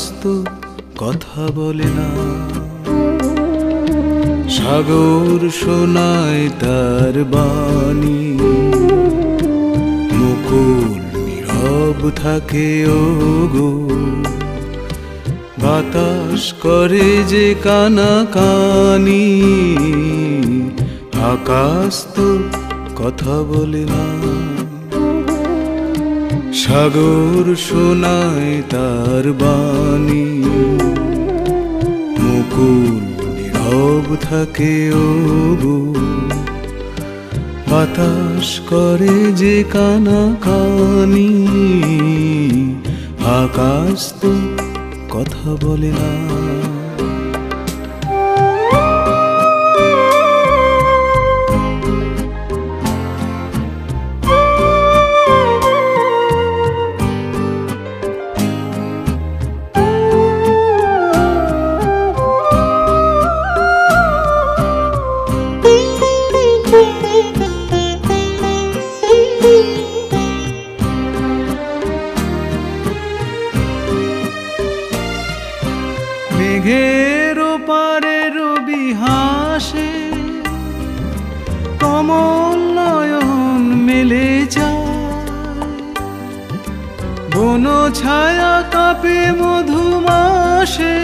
আকাশ কথা বলে না। সাগর শোনায় তার বাণী। মুকুল নীরব থাকে ও গো বাতাস করে যে কানা কানি আকাশ তো কথা বলে না। সাগর শোনায় তার বাণী। মুকুল নীরব থাকে ও বাতাস করে যে কানা কানি। আকাশ তো কথা বলে না। মেঘের ওপারে রবি হাসে। কমল নয়ন মেলে বন ছায়া কাপে মধুমাসে।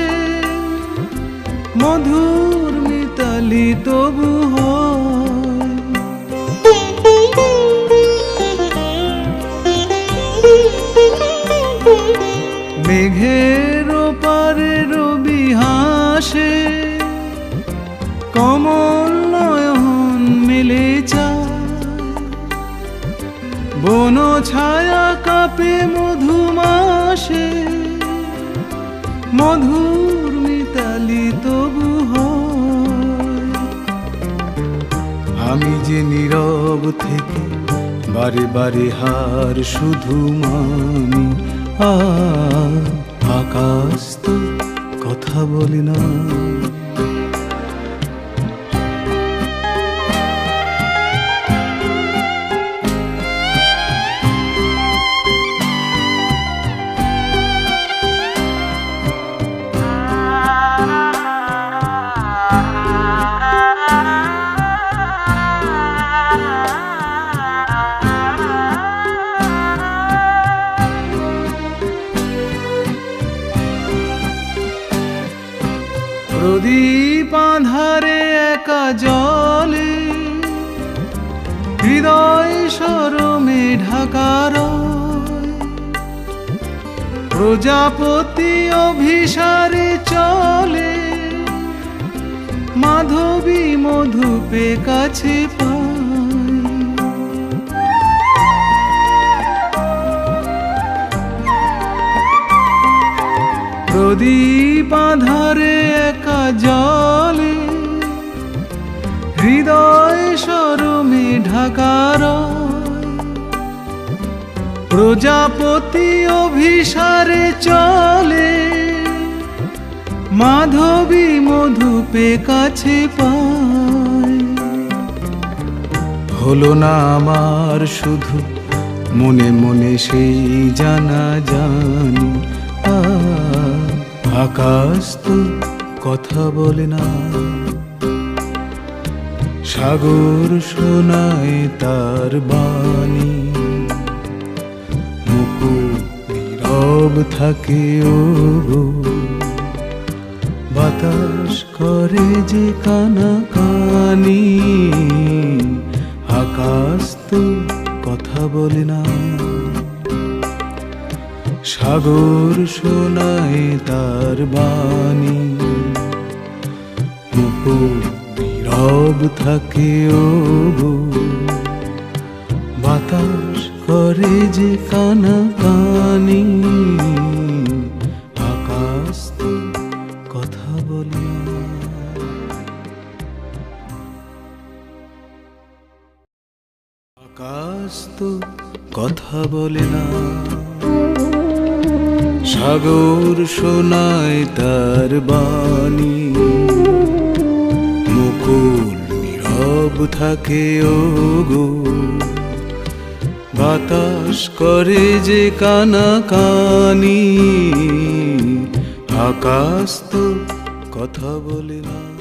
মধুর মিতালি তবু মেঘের বন ছায়া কাপে মধুমাসে। মধুর মিতালি তবু আমি যে নীরব থেকে বারে বারে হার শুধু মানি আকাশ তো কথা বলি না। প্রদীপ আধারে একা জলে, হৃদয় সরমে ঢাকার প্রজাপতি অভিসারে চলে, মাধবী মধুপে কাছে পায়। প্রদীপ আধারে জলে হৃদয় সরমে ঢাকার প্রজাপতি অভিসারে চলে মাধবী মধুপে কাছে পায়। হলো না আমার শুধু মনে মনে সেই জানা জানি আকাশ তো কথা বলে না। সাগর শোনায় তার বাণী। মুকুল নীরব থাকে ও বাতাস করে যে কানা কানি। আকাশ তো কথা বলে না। সাগর শোনায় তার বাণী। মুকুল নীরব থাকে ও গো বাতাস করে যে কানা কানি, আকাশ কথা বলে। আকাশ তো কথা বলে না সাগর শোনায় তার বাণী থাকে ও গো বাতাস করে যে কানা কানি আকাশ তো কথা বলে না।